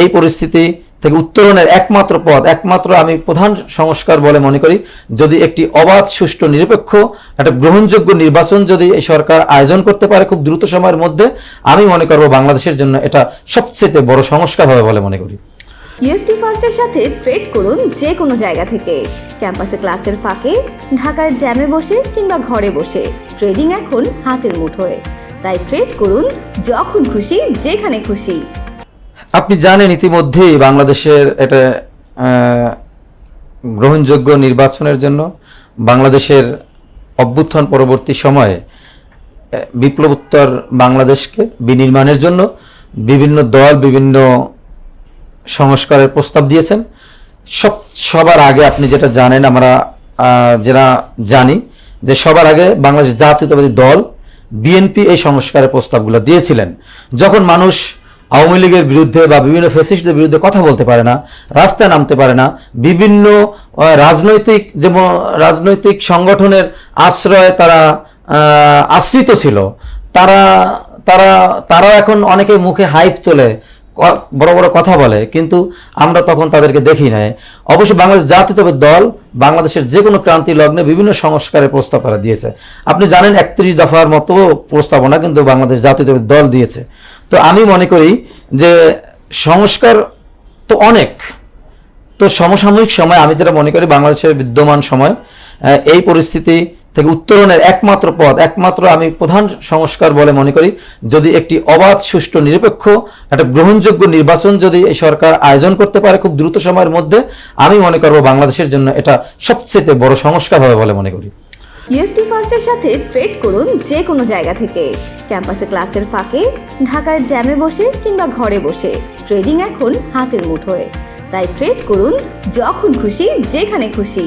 এই পরিস্থিতি থেকে উত্তরণের একমাত্র পথ, একমাত্র আমি প্রধান সংস্কার বলে মনে করি, যদি একটি অবাধ, সুষ্ঠু, নিরপেক্ষ, একটা গ্রহণযোগ্য নির্বাচন যদি এই সরকার আয়োজন করতে পারে খুব দ্রুত সময়ের মধ্যে, আমি মনে করব বাংলাদেশের জন্য এটা সবচেয়ে বড় সংস্কার হবে বলে মনে করি। ইউএফটি ফার্স্টের সাথে ট্রেড করুন যে কোনো জায়গা থেকে। ক্যাম্পাসে ক্লাসের ফাঁকে ঢাকার জ্যামে বসে কিংবা ঘরে বসে। ট্রেডিং এখন হাতের মুঠোয়। তাই ট্রেড করুন যখন খুশি, যেখানে খুশি। আপনি জানেন ইতিমধ্যেই বাংলাদেশের এটা গ্রহণযোগ্য নির্বাচনের জন্য বাংলাদেশের অভ্যুত্থান পরবর্তী সময়ে বিপ্লবোত্তর বাংলাদেশকে বিনির্মাণের জন্য বিভিন্ন দল বিভিন্ন সংস্কারের প্রস্তাব দিয়েছেন। সব, সবার আগে আপনি যেটা জানেন, আমরা যারা জানি যে সবার আগে বাংলাদেশ জাতীয়তাবাদী দল, বিএনপি এই সংস্কারের প্রস্তাবগুলো দিয়েছিলেন। যখন মানুষ আওয়ামী লীগের বিরুদ্ধে বা বিভিন্ন ফেসিস্টদের বিরুদ্ধে কথা বলতে পারে না, রাস্তায় নামতে পারে না, বিভিন্ন রাজনৈতিক যেমন রাজনৈতিক সংগঠনের আশ্রয়ে তারা আশ্রিত ছিল, তারা তারা তারা এখন অনেকে মুখে হাইফ তোলে বড় বড় কথা বলে, কিন্তু আমরা তখন তাদেরকে দেখি নাই। অবশ্যই বাংলাদেশ জাতীয়তাবাদী দল বাংলাদেশের যে কোনো ক্রান্তি লগ্নে বিভিন্ন সংস্কারের প্রস্তাব তারা দিয়েছে। আপনি জানেন একত্রিশ দফার মতো প্রস্তাবনা কিন্তু বাংলাদেশ জাতীয়তাবাদী দল দিয়েছে। তো আমি মনে করি যে সংস্কার তো অনেক। তো সমসাময়িক সময় আমি যেটা মনে করি, বাংলাদেশের বিদ্যমান সময় এই পরিস্থিতি থেকে উত্তরণের একমাত্র পথ, একমাত্র আমি প্রধান সংস্কার বলে মনে করি, যদি একটি অবাধ, সুষ্ঠু, নিরপেক্ষ, একটা গ্রহণযোগ্য নির্বাচন যদি এই সরকার আয়োজন করতে পারে খুব দ্রুত সময়ের মধ্যে, আমি মনে করব বাংলাদেশের জন্য এটা সবচেয়ে বড় সংস্কার হবে বলে মনে করি। ইউএফটি ফার্স্টের সাথে ট্রেড করুন যে কোনো জায়গা থেকে। ক্যাম্পাসে ক্লাসের ফাঁকে, ঢাকার জ্যামে বসে কিংবা ঘরে বসে। ট্রেডিং এখন হাতের মুঠোয়। তাই ট্রেড করুন যখন খুশি, যেখানে খুশি।